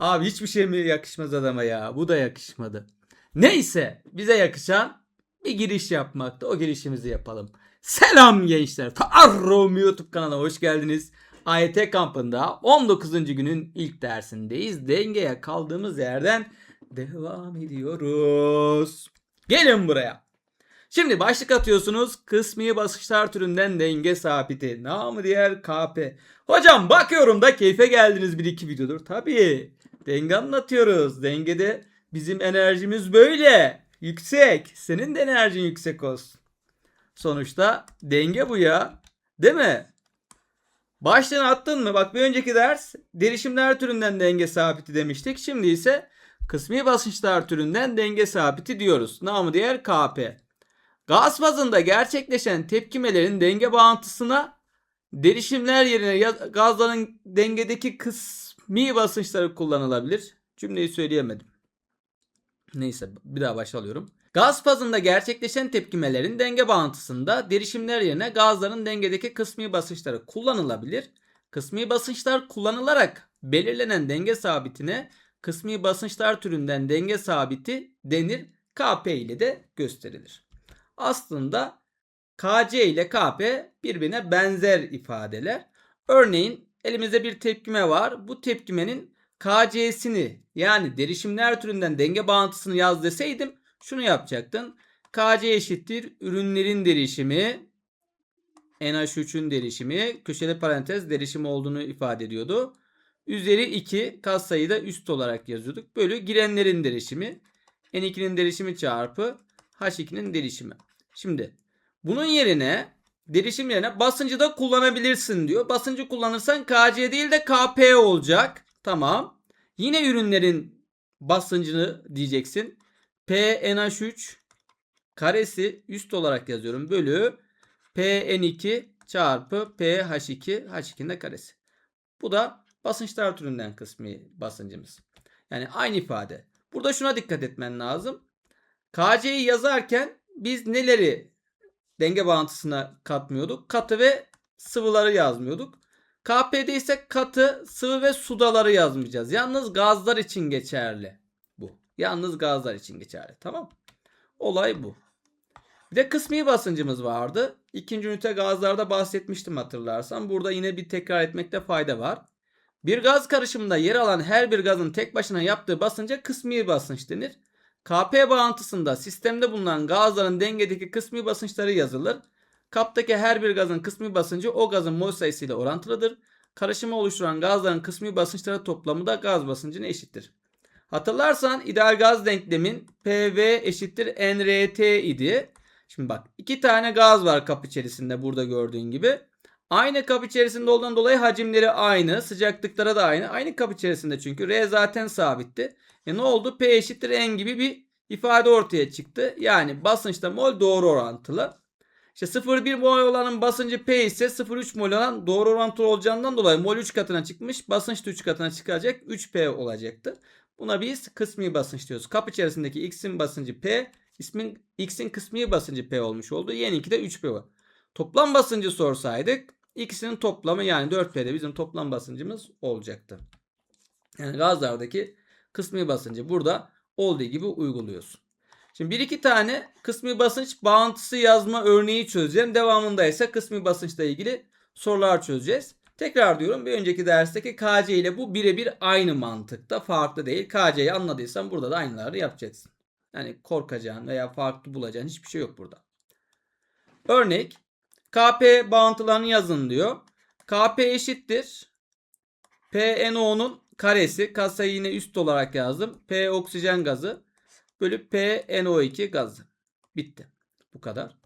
Abi hiçbir şey mi yakışmaz adama ya? Bu da yakışmadı. Neyse bize yakışan bir giriş yapmakta. O girişimizi yapalım. Selam gençler. Farrom YouTube kanalına hoş geldiniz. AYT kampında 19. günün ilk dersindeyiz. Dengeye kaldığımız yerden devam ediyoruz. Gelin buraya. Şimdi başlık atıyorsunuz. Kısmi basınçlar türünden denge sabiti. Namı diğer KP. Hocam bakıyorum da keyfe geldiniz bir iki videodur. Tabii. Denge anlatıyoruz. Dengede bizim enerjimiz böyle. Yüksek. Senin de enerjin yüksek olsun. Sonuçta denge bu ya. Değil mi? Başlığını attın mı? Bak bir önceki ders derişimler türünden denge sabiti demiştik. Şimdi ise kısmi basınçlar türünden denge sabiti diyoruz. Namı diğer KP. Gaz fazında gerçekleşen tepkimelerin denge bağıntısına derişimler yerine gazların dengedeki kısmi basınçları kullanılabilir. Cümleyi söyleyemedim. Neyse bir daha başlıyorum. Gaz fazında gerçekleşen tepkimelerin denge bağıntısında derişimler yerine gazların dengedeki kısmi basınçları kullanılabilir. Kısmi basınçlar kullanılarak belirlenen denge sabitine kısmi basınçlar türünden denge sabiti denir. Kp ile de gösterilir. Aslında Kc ile Kp birbirine benzer ifadeler. Örneğin elimizde bir tepkime var. Bu tepkimenin Kc'sini yani derişimler türünden denge bağıntısını yaz deseydim şunu yapacaktın. Kc eşittir ürünlerin derişimi NH3'ün derişimi köşeli parantez derişim olduğunu ifade ediyordu. Üzeri 2 katsayıyı da üst olarak yazıyorduk. Bölü girenlerin derişimi N2'nin derişimi çarpı H2'nin derişimi. Şimdi bunun yerine derişim yerine basıncı da kullanabilirsin diyor. Basıncı kullanırsan Kc değil de Kp olacak. Tamam. Yine ürünlerin basıncını diyeceksin. PNH3 karesi üst olarak yazıyorum. Bölü PN2 çarpı PH2 H2'nin de karesi. Bu da basınçlar türünden kısmi basıncımız. Yani aynı ifade. Burada şuna dikkat etmen lazım. KC'yi yazarken biz neleri denge bağıntısına katmıyorduk? Katı ve sıvıları yazmıyorduk. KP'de ise katı, sıvı ve sudaları yazmayacağız. Yalnız gazlar için geçerli bu. Yalnız gazlar için geçerli. Tamam. Olay bu. Bir de kısmi basıncımız vardı. İkinci ünite gazlarda bahsetmiştim hatırlarsan. Burada yine bir tekrar etmekte fayda var. Bir gaz karışımında yer alan her bir gazın tek başına yaptığı basınca kısmi basınç denir. Kp bağıntısında sistemde bulunan gazların dengedeki kısmi basınçları yazılır. Kaptaki her bir gazın kısmi basıncı o gazın mol sayısıyla orantılıdır. Karışımı oluşturan gazların kısmi basınçları toplamı da gaz basıncına eşittir. Hatırlarsan ideal gaz denklemin PV eşittir nRT idi. Şimdi bak iki tane gaz var kap içerisinde burada gördüğün gibi. Aynı kap içerisinde olduğundan dolayı hacimleri aynı. Sıcaklıkları da aynı. Aynı kap içerisinde çünkü R zaten sabitti. E ne oldu? P eşittir N gibi bir ifade ortaya çıktı. Yani basınçta mol doğru orantılı. İşte 0,1 mol olanın basıncı P ise 0,3 mol olan doğru orantılı olacağından dolayı mol 3 katına çıkmış. Basınç da 3 katına çıkacak. 3P olacaktı. Buna biz kısmi basınç diyoruz. Kap içerisindeki X'in basıncı P, X'in kısmi basıncı P olmuş oldu. Y'ninki de 3P var. Toplam basıncı sorsaydık ikisinin toplamı yani 4P'de bizim toplam basıncımız olacaktı. Yani gazlardaki kısmi basıncı burada olduğu gibi uyguluyorsun. Şimdi bir iki tane kısmi basınç bağıntısı yazma örneği çözeceğim. Devamında ise kısmi basınçla ilgili sorular çözeceğiz. Tekrar diyorum bir önceki dersteki KC ile bu birebir aynı mantıkta farklı değil. KC'yi anladıysan burada da aynıları yapacaksın. Yani korkacağın veya farklı bulacağın hiçbir şey yok burada. Örnek KP bağıntılarını yazın diyor. KP eşittir. PNO'nun karesi. Kasayı yine üst olarak yazdım. P oksijen gazı bölü PNO2 gazı. Bitti. Bu kadar.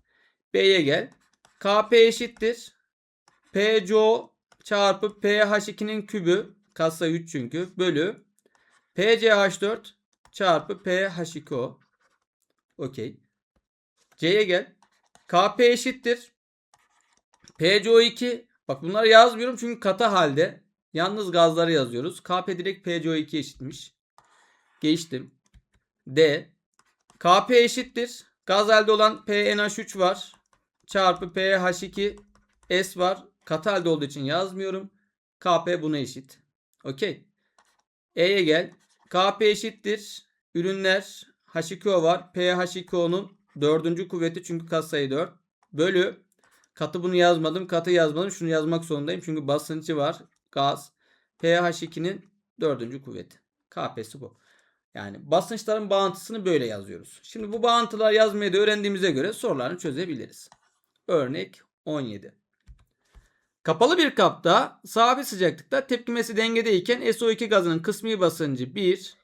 B'ye gel. KP eşittir. PCO çarpı pH2'nin kübü. Kasa 3 çünkü. Bölü PCH4 çarpı pH2O. Okey. C'ye gel. KP eşittir. PCO2 bak bunları yazmıyorum çünkü katı halde. Yalnız gazları yazıyoruz. KP direkt PCO2 eşitmiş. Geçtim. D. KP eşittir. Gaz elde olan PNH3 var. Çarpı PH2 S var. Katı halde olduğu için yazmıyorum. KP buna eşit. Okey. E'ye gel. KP eşittir. Ürünler H2O var. PH2O'nun dördüncü kuvveti çünkü katsayı 4. Bölü. Katı bunu yazmadım. Katı yazmadım. Şunu yazmak zorundayım. Çünkü basıncı var. Gaz. PH2'nin dördüncü kuvveti. KP'si bu. Yani basınçların bağıntısını böyle yazıyoruz. Şimdi bu bağıntılar yazmayı da öğrendiğimize göre sorularını çözebiliriz. Örnek 17. Kapalı bir kapta sabit sıcaklıkta tepkimesi dengedeyken SO2 gazının kısmi basıncı 1,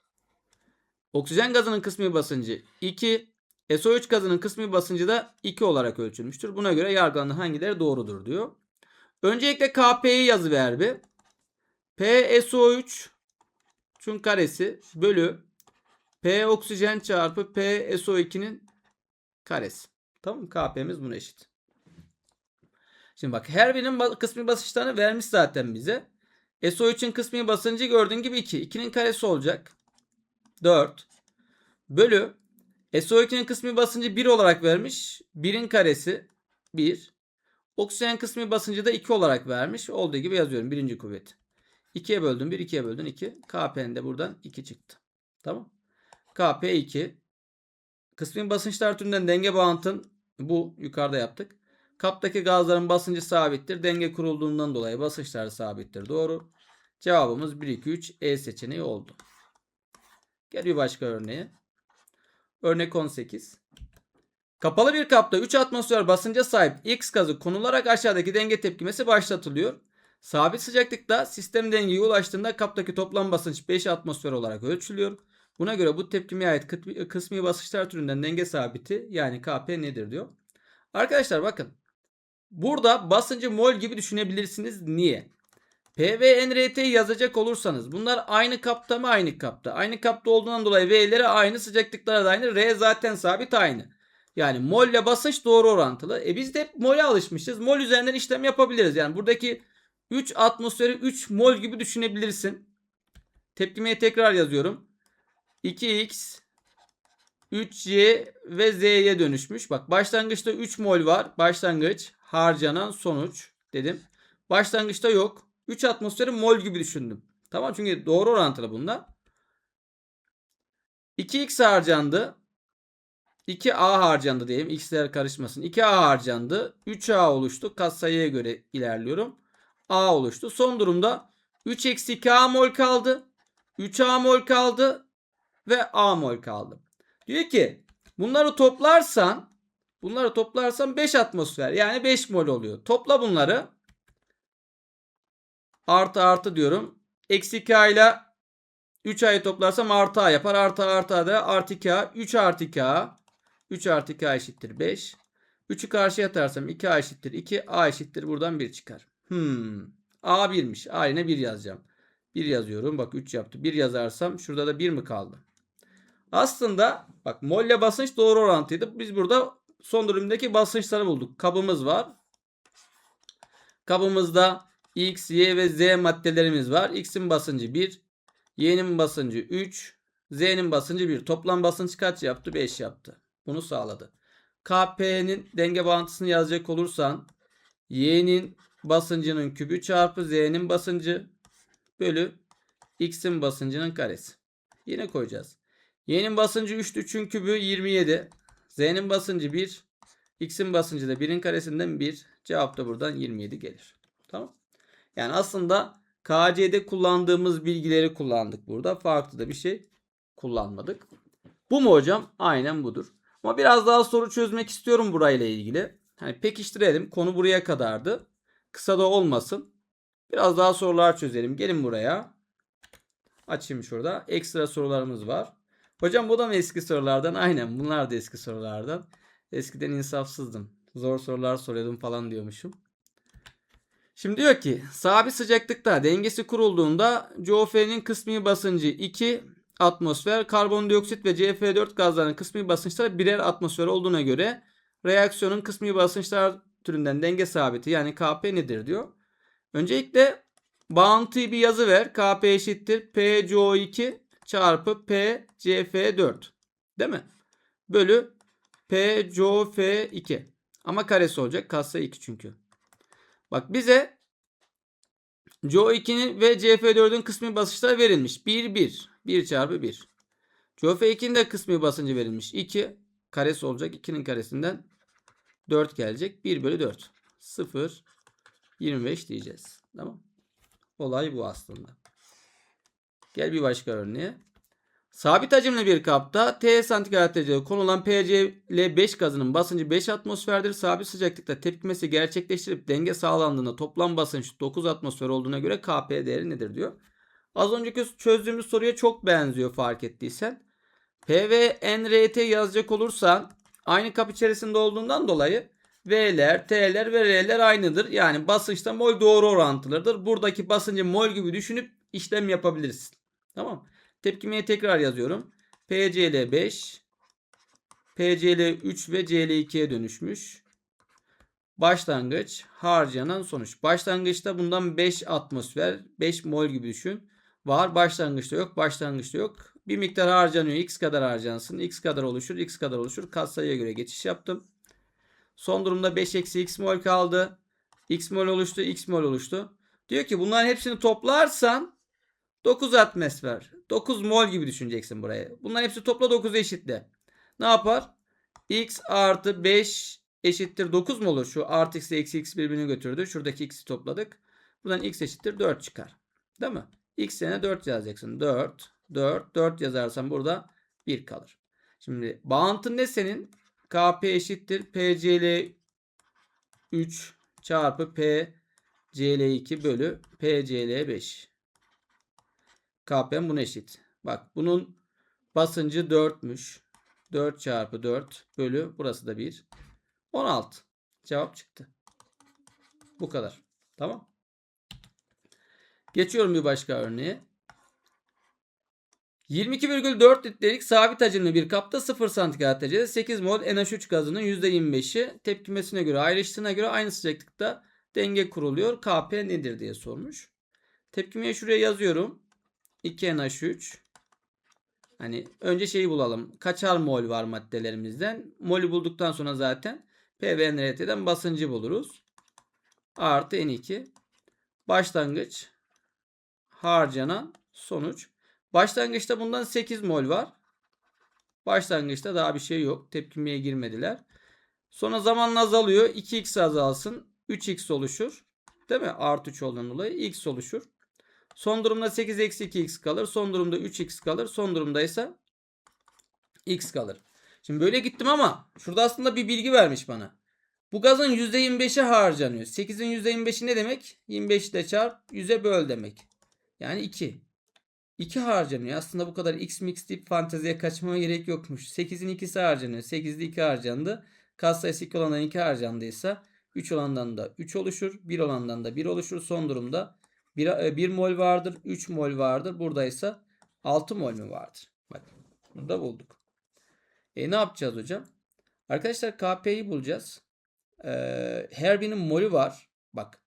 oksijen gazının kısmi basıncı 2, SO3 gazının kısmi basıncı da 2 olarak ölçülmüştür. Buna göre yargılanan hangileri doğrudur diyor. Öncelikle KP'yi yazıver bir. P SO3 çün karesi bölü P oksijen çarpı P SO2'nin karesi. Tamam mı? KP'miz buna eşit. Şimdi bak her birinin kısmi basınçlarını vermiş zaten bize. SO3'ün kısmi basıncı gördüğün gibi 2. 2'nin karesi olacak. 4. Bölü SO2'nin kısmi basıncı 1 olarak vermiş. 1'in karesi 1. Oksijen kısmi basıncı da 2 olarak vermiş. Olduğu gibi yazıyorum. Birinci kuvvet. 2'ye böldüm 1, 2'ye böldüm 2. KP'nin de buradan 2 çıktı. Tamam. KP 2. Kısmi basınçlar türünden denge bağıntın bu yukarıda yaptık. Kaptaki gazların basıncı sabittir. Denge kurulduğundan dolayı basınçlar sabittir. Doğru. Cevabımız 1, 2, 3 E seçeneği oldu. Gel bir başka örneğe. Örnek 18. Kapalı bir kapta 3 atmosfer basınca sahip X gazı konularak aşağıdaki denge tepkimesi başlatılıyor. Sabit sıcaklıkta sistem dengeye ulaştığında kaptaki toplam basınç 5 atmosfer olarak ölçülüyor. Buna göre bu tepkimeye ait kısmi basınçlar türünden denge sabiti yani Kp nedir diyor. Arkadaşlar bakın. Burada basıncı mol gibi düşünebilirsiniz. Niye? P ve NRT'yi yazacak olursanız bunlar aynı kapta mı aynı kapta? Aynı kapta olduğundan dolayı V'leri aynı sıcaklıklara da aynı. R zaten sabit aynı. Yani mol ile basınç doğru orantılı. E biz de hep mole alışmışız. Mol üzerinden işlem yapabiliriz. Yani buradaki 3 atmosferi 3 mol gibi düşünebilirsin. Tepkimeye tekrar yazıyorum. 2x 3y ve z'ye dönüşmüş. Bak başlangıçta 3 mol var. Başlangıç harcanan sonuç dedim. Başlangıçta yok. 3 atmosferi mol gibi düşündüm. Tamam çünkü doğru orantılı bunlar. 2x harcandı. 2a harcandı diyelim. X'ler karışmasın. 2a harcandı. 3a oluştu. Katsayıya göre ilerliyorum. a oluştu. Son durumda 3 eksi 2a mol kaldı. 3a mol kaldı. Ve a mol kaldı. Diyor ki bunları toplarsan bunları toplarsan 5 atmosfer yani 5 mol oluyor. Topla bunları. Artı artı diyorum. Eksi 2A ile 3A'yı toplarsam artı A yapar. Artı artı da artı 2A. 3 artı 2A. 3 artı 2A eşittir 5. 3'ü karşıya atarsam 2A eşittir 2. A eşittir buradan 1 çıkar. Hmm. A 1'miş. A yerine 1 yazacağım. 1 yazıyorum. Bak 3 yaptı. 1 yazarsam şurada da 1 mi kaldı? Aslında bak mol ile basınç doğru orantıydı. Biz burada son durumdaki basınçları bulduk. Kabımız var. Kabımızda X, Y ve Z maddelerimiz var. X'in basıncı 1. Y'nin basıncı 3. Z'nin basıncı 1. Toplam basınç kaç yaptı? 5 yaptı. Bunu sağladı. KP'nin denge bağıntısını yazacak olursan Y'nin basıncının kübü çarpı Z'nin basıncı bölü X'in basıncının karesi. Yine koyacağız. Y'nin basıncı 3'tü 3'ün kübü 27. Z'nin basıncı 1. X'in basıncı da 1'in karesinden 1. Cevap da buradan 27 gelir. Tamam. Yani aslında KC'de kullandığımız bilgileri kullandık burada. Farklı da bir şey kullanmadık. Bu mu hocam? Aynen budur. Ama biraz daha soru çözmek istiyorum burayla ilgili. Hani pekiştirelim. Konu buraya kadardı. Kısa da olmasın. Biraz daha sorular çözelim. Gelin buraya. Açayım şurada. Ekstra sorularımız var. Hocam bu da mı eski sorulardan? Aynen bunlar da eski sorulardan. Eskiden insafsızdım. Zor sorular soruyordum falan diyormuşum. Şimdi diyor ki sabit sıcaklıkta dengesi kurulduğunda COF'nin kısmi basıncı 2 atmosfer, karbondioksit ve CF4 gazlarının kısmi basınçları birer atmosfer olduğuna göre reaksiyonun kısmi basınçlar türünden denge sabiti yani Kp nedir diyor. Öncelikle bağıntıyı bir yazı ver. Kp eşittir PCO2 çarpı PCF4 değil mi? Bölü PCOF2 ama karesi olacak. Katsayı 2 çünkü. Bak bize CO2'nin ve CF4'ün kısmi basınçları verilmiş. 1 1. 1 çarpı 1. COF2'nin de kısmi basıncı verilmiş. 2 karesi olacak. 2'nin karesinden 4 gelecek. 1 bölü 4. 0 25 diyeceğiz. Tamam. Olay bu aslında. Gel bir başka örneğe. Sabit hacimli bir kapta T santigrat derecede konulan PCl5 gazının basıncı 5 atmosferdir. Sabit sıcaklıkta tepkimesi gerçekleştirip denge sağlandığında toplam basınç 9 atmosfer olduğuna göre Kp değeri nedir diyor. Az önceki çözdüğümüz soruya çok benziyor fark ettiysen. P ve NRT yazacak olursan aynı kap içerisinde olduğundan dolayı V'ler, T'ler ve R'ler aynıdır. Yani basınçta mol doğru orantılıdır. Buradaki basıncı mol gibi düşünüp işlem yapabilirsin. Tamam Tepkimeye tekrar yazıyorum. PCl 5, PCl 3 ve Cl 2'ye dönüşmüş. Başlangıç, harcanan sonuç. Başlangıçta bundan 5 atmosfer, 5 mol gibi düşün. Var, başlangıçta yok, başlangıçta yok. Bir miktar harcanıyor, x kadar harcansın, x kadar oluşur, x kadar oluşur. Katsayıya göre geçiş yaptım. Son durumda 5 eksi x mol kaldı. x mol oluştu, x mol oluştu. Diyor ki bunların hepsini toplarsan 9 atmosfer. 9 mol gibi düşüneceksin buraya. Bunların hepsi topla 9 eşitle. Ne yapar? x artı 5 eşittir 9 mu olur? Şu artı x eksi x birbirini götürdü. Şuradaki x'i topladık. Buradan x eşittir 4 çıkar. Değil mi? x yerine 4 yazacaksın. 4, 4, 4 yazarsan burada 1 kalır. Şimdi bağıntın ne senin? Kp eşittir PCl 3 çarpı PCl2 bölü PCl5. Kp'm buna eşit. Bak bunun basıncı 4'müş. 4 çarpı 4 bölü burası da 1. 16. Cevap çıktı. Bu kadar. Tamam. Geçiyorum bir başka örneğe. 22,4 litrelik sabit hacimli bir kapta 0 santigrat derecede 8 mol NH3 gazının %25'i tepkimesine göre ayrıştığına göre aynı sıcaklıkta denge kuruluyor. Kp nedir diye sormuş. Tepkimeye şuraya yazıyorum. 2NH3 Hani önce şeyi bulalım. Kaçar mol var maddelerimizden. Molü bulduktan sonra zaten P NRT'den basıncı buluruz. Artı N2. Başlangıç. Harcanan sonuç. Başlangıçta bundan 8 mol var. Başlangıçta daha bir şey yok. Tepkimeye girmediler. Sonra zamanla azalıyor. 2x azalsın. 3x oluşur. Değil mi? Artı 3 olduğundan dolayı x oluşur. Son durumda 8 eksi 2x kalır. Son durumda 3x kalır. Son durumda ise x kalır. Şimdi böyle gittim ama şurada aslında bir bilgi vermiş bana. Bu gazın %25'i harcanıyor. 8'in %25'i ne demek? 25 ile çarp 100'e böl demek. Yani 2. 2 harcanıyor. Aslında bu kadar x mix deyip fanteziye kaçmama gerek yokmuş. 8'in 2'si harcanıyor. 8'de 2 harcandı. Kas sayısı 2 olandan 2 harcandıysa 3 olandan da 3 oluşur. 1 olandan da 1 oluşur. Son durumda 1, 1 mol vardır. 3 mol vardır. Burada ise 6 mol mü vardır? Bak burada bulduk. E ne yapacağız hocam? Arkadaşlar KP'yi bulacağız. Ee, her birinin molü var. Bak.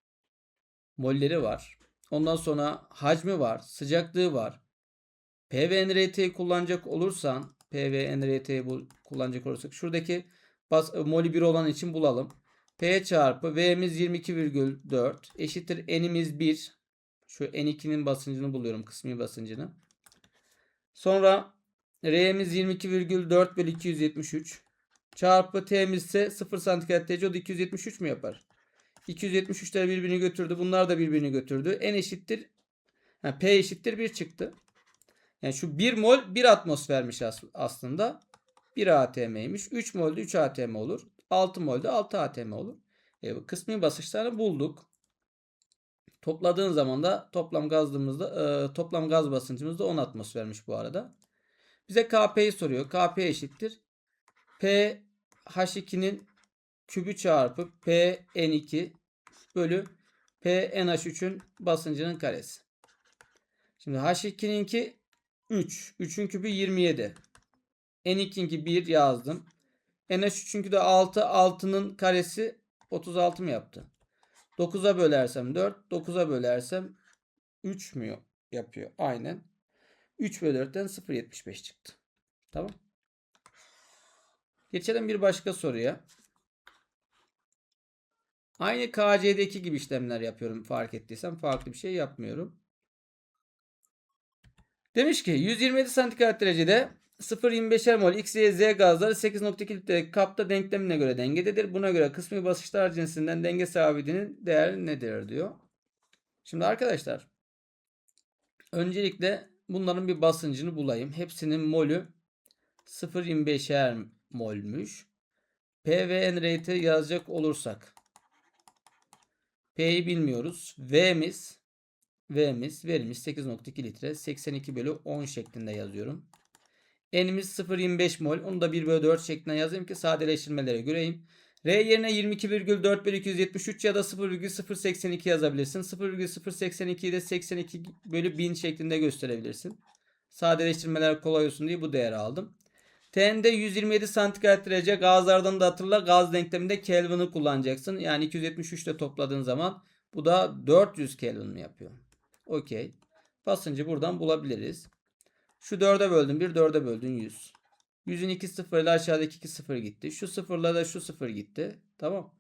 Molleri var. Ondan sonra hacmi var. Sıcaklığı var. PVNRT'yi kullanacak olursan PVNRT'yi kullanacak olursak şuradaki bas, molü 1 olan için bulalım. P çarpı V'miz 22,4 eşittir N'imiz 1. Şu N2'nin basıncını buluyorum. Kısmi basıncını. Sonra R'miz 22,4 bölü 273. Çarpı T'miz ise 0 santigrat derece o da 273 mü yapar? 273'ler birbirini götürdü. Bunlar da birbirini götürdü. N eşittir. Ha, P eşittir 1 çıktı. Yani şu 1 mol 1 atmosfermiş aslında. 1 atm'ymiş. 3 mol de 3 atm olur. 6 mol de 6 atm olur. E, kısmi basınçlarını bulduk. Topladığın zaman da toplam gazımızda e, toplam gaz basıncımız da 10 atmosfermiş bu arada. Bize Kp'yi soruyor. Kp eşittir. P H2'nin kübü çarpı P N2 bölü P NH3'ün basıncının karesi. Şimdi H2'ninki 3. 3'ün kübü 27. N2'ninki 1 yazdım. NH3'ünkü de 6. 6'nın karesi 36 mı yaptı? 9'a bölersem 4. 9'a bölersem 3 mü yapıyor? Aynen. 3 bölü 4'ten 0.75 çıktı. Tamam. Geçelim bir başka soruya. Aynı KC'deki gibi işlemler yapıyorum fark ettiysen. Farklı bir şey yapmıyorum. Demiş ki 127 santigrat derecede 0.25'er mol X, Y, Z gazları 8.2 litrelik kapta denklemine göre dengededir. Buna göre kısmi basınçlar cinsinden denge sabitinin değeri nedir diyor. Şimdi arkadaşlar öncelikle bunların bir basıncını bulayım. Hepsinin molü 0.25'er molmüş. P ve yazacak olursak P'yi bilmiyoruz. V'miz V'miz verilmiş 8.2 litre 82 bölü 10 şeklinde yazıyorum. N'imiz 0.25 mol. Onu da 1 bölü 4 şeklinde yazayım ki sadeleştirmelere göreyim. R yerine 22,4 bölü 273 ya da 0,082 yazabilirsin. 0,082'yi de 82 bölü 1000 şeklinde gösterebilirsin. Sadeleştirmeler kolay olsun diye bu değeri aldım. T'nde 127 santigrat derece gazlardan da hatırla gaz denkleminde Kelvin'i kullanacaksın. Yani 273 ile topladığın zaman bu da 400 Kelvin mi yapıyor? Okey. Basıncı buradan bulabiliriz. Şu 4'e böldün 1 4'e böldün 100. 100'ün 2 sıfır ile aşağıdaki 2 sıfır gitti. Şu sıfırla da şu sıfır gitti. Tamam.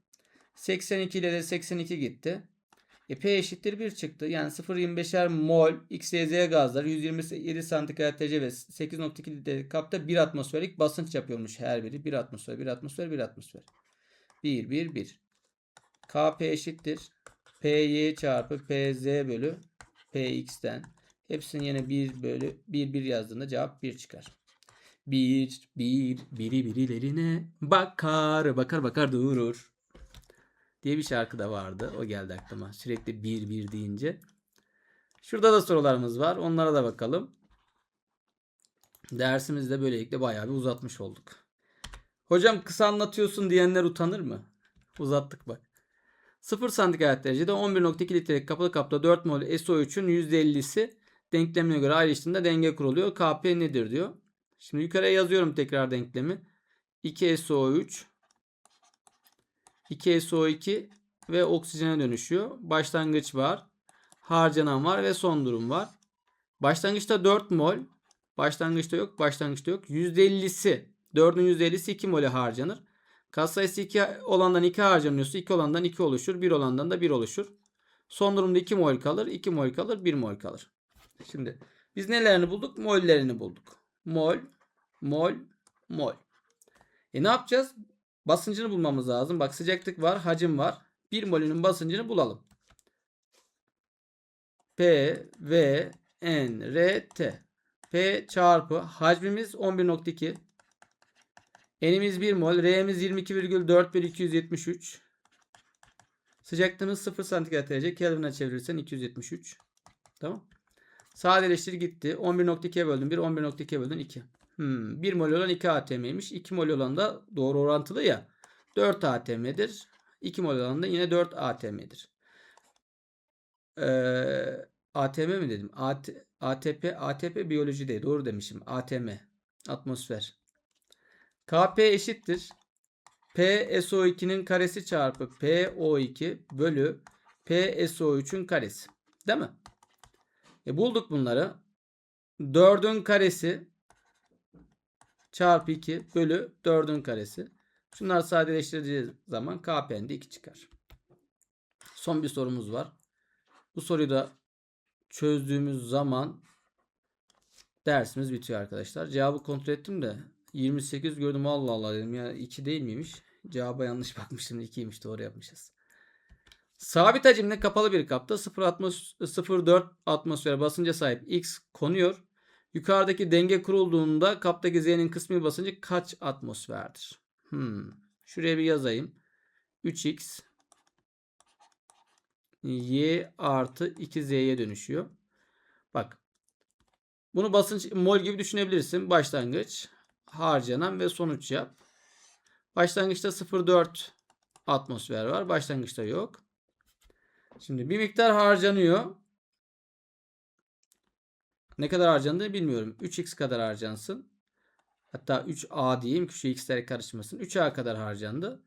82 ile de 82 gitti. E P eşittir 1 çıktı. Yani 0.25'er mol XYZ gazlar 127 santigrat derece ve 8.2 litre kapta 1 atmosferik basınç yapıyormuş her biri. 1 atmosfer, 1 atmosfer, 1 atmosfer. 1, 1, 1. Kp eşittir. Py çarpı Pz bölü Px'ten. Hepsini yine 1 bölü 1, 1 yazdığında cevap 1 çıkar. Bir, bir, biri birilerine bakar, bakar bakar durur diye bir şarkı da vardı. O geldi aklıma. Sürekli bir bir deyince. Şurada da sorularımız var. Onlara da bakalım. Dersimizde böylelikle bayağı bir uzatmış olduk. Hocam kısa anlatıyorsun diyenler utanır mı? Uzattık bak. 0 santigrat derecede 11.2 litrelik kapalı kapta 4 mol SO3'ün %50'si denklemine göre ayrıştığında denge kuruluyor. Kp nedir diyor. Şimdi yukarıya yazıyorum tekrar denklemi. 2SO3 2SO2 ve oksijene dönüşüyor. Başlangıç var. Harcanan var ve son durum var. Başlangıçta 4 mol. Başlangıçta yok. Başlangıçta yok. %50'si 4'ün %50'si 2 mole harcanır. Kat sayısı 2 olandan 2 harcanıyorsa 2 olandan 2 oluşur. 1 olandan da 1 oluşur. Son durumda 2 mol kalır. 2 mol kalır. 1 mol kalır. Şimdi biz nelerini bulduk? Mollerini bulduk. Mol, mol, mol. E ne yapacağız? Basıncını bulmamız lazım. Bak sıcaklık var, hacim var. 1 molünün basıncını bulalım. P, V, N, R, T. P çarpı hacmimiz 11.2. N'imiz 1 mol. R'miz 22,4 bölü 273. Sıcaklığımız 0 santigrat derece. Kelvin'e çevirirsen 273. Tamam. Sadeleştir gitti. 11.2'ye böldüm 1. 11.2'ye böldüm 2. Hmm, 1 mol olan 2 atm'ymiş. 2 mol olan da doğru orantılı ya. 4 atm'dir. 2 mol olan da yine 4 atm'dir. Ee, ATM mi dedim? AT, ATP ATP biyoloji değil. Doğru demişim. ATM atmosfer. Kp eşittir. P SO2'nin karesi çarpı PO2 bölü P SO3'ün karesi. Değil mi? E bulduk bunları. 4'ün karesi çarpı 2 bölü 4'ün karesi. Şunlar sadeleştirdiği zaman KP'nde 2 çıkar. Son bir sorumuz var. Bu soruyu da çözdüğümüz zaman dersimiz bitiyor arkadaşlar. Cevabı kontrol ettim de 28 gördüm Allah Allah dedim ya 2 değil miymiş? Cevaba yanlış bakmıştım 2'ymiş doğru yapmışız. Sabit hacimli kapalı bir kapta 0 atmos 0.4 atmosfer basınca sahip X konuyor. Yukarıdaki denge kurulduğunda kaptaki Z'nin kısmi basıncı kaç atmosferdir? Hmm. Şuraya bir yazayım. 3x y artı 2z'ye dönüşüyor. Bak. Bunu basınç mol gibi düşünebilirsin. Başlangıç, harcanan ve sonuç yap. Başlangıçta 0.4 atmosfer var. Başlangıçta yok. Şimdi bir miktar harcanıyor. Ne kadar harcandığını bilmiyorum. 3x kadar harcansın. Hatta 3a diyeyim şu x'ler karışmasın. 3a kadar harcandı.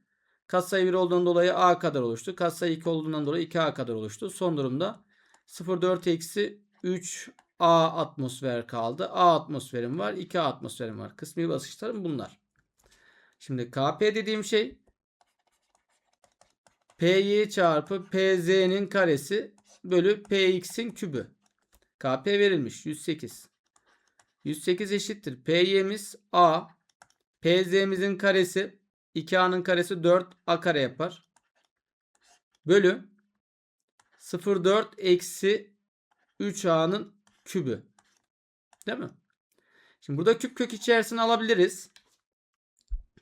Katsayı 1 olduğundan dolayı a kadar oluştu. Katsayı 2 olduğundan dolayı 2a kadar oluştu. Son durumda 0,4 eksi 3a atmosfer kaldı. A atmosferim var. 2a atmosferim var. Kısmi basınçlarım bunlar. Şimdi Kp dediğim şey PY çarpı PZ'nin karesi bölü PX'in kübü. KP verilmiş 108. 108 eşittir. PY'miz A. PZ'mizin karesi 2A'nın karesi 4 A kare yapar. Bölü 0,4 eksi 3A'nın kübü. Değil mi? Şimdi burada küp kök içerisine alabiliriz.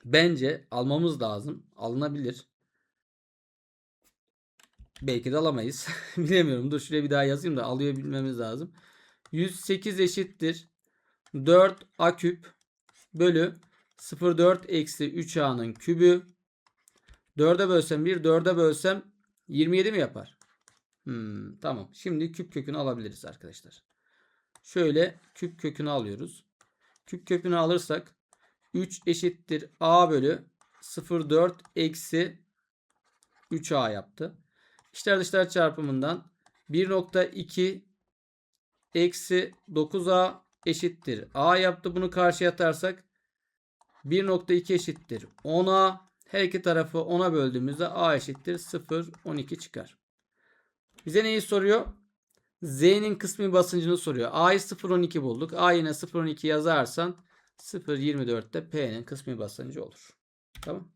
Bence almamız lazım. Alınabilir. Belki de alamayız. Bilemiyorum. Dur şuraya bir daha yazayım da alıyor bilmemiz lazım. 108 eşittir. 4 a küp bölü 0,4 eksi 3a'nın kübü. 4'e bölsem 1, 4'e bölsem 27 mi yapar? Hmm, tamam. Şimdi küp kökünü alabiliriz arkadaşlar. Şöyle küp kökünü alıyoruz. Küp kökünü alırsak 3 eşittir a bölü 0,4 eksi 3a yaptı. İçler dışlar çarpımından 1.2 eksi 9a eşittir. a yaptı. Bunu karşıya atarsak 1.2 eşittir 10a. Her iki tarafı 10'a böldüğümüzde a eşittir 0, 12 çıkar. Bize neyi soruyor? Z'nin kısmi basıncını soruyor. A'yı 0.12 bulduk. A yine 0.12 yazarsan 0.24'te P'nin kısmi basıncı olur. Tamam.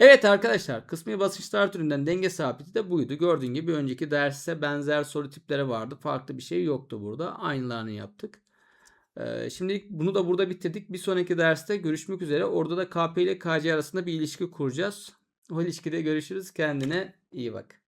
Evet arkadaşlar kısmi basınçlar türünden denge sabiti de buydu. Gördüğün gibi önceki derse benzer soru tipleri vardı. Farklı bir şey yoktu burada. Aynılarını yaptık. Ee, şimdi bunu da burada bitirdik. Bir sonraki derste görüşmek üzere. Orada da KP ile KC arasında bir ilişki kuracağız. O ilişkide görüşürüz. Kendine iyi bak.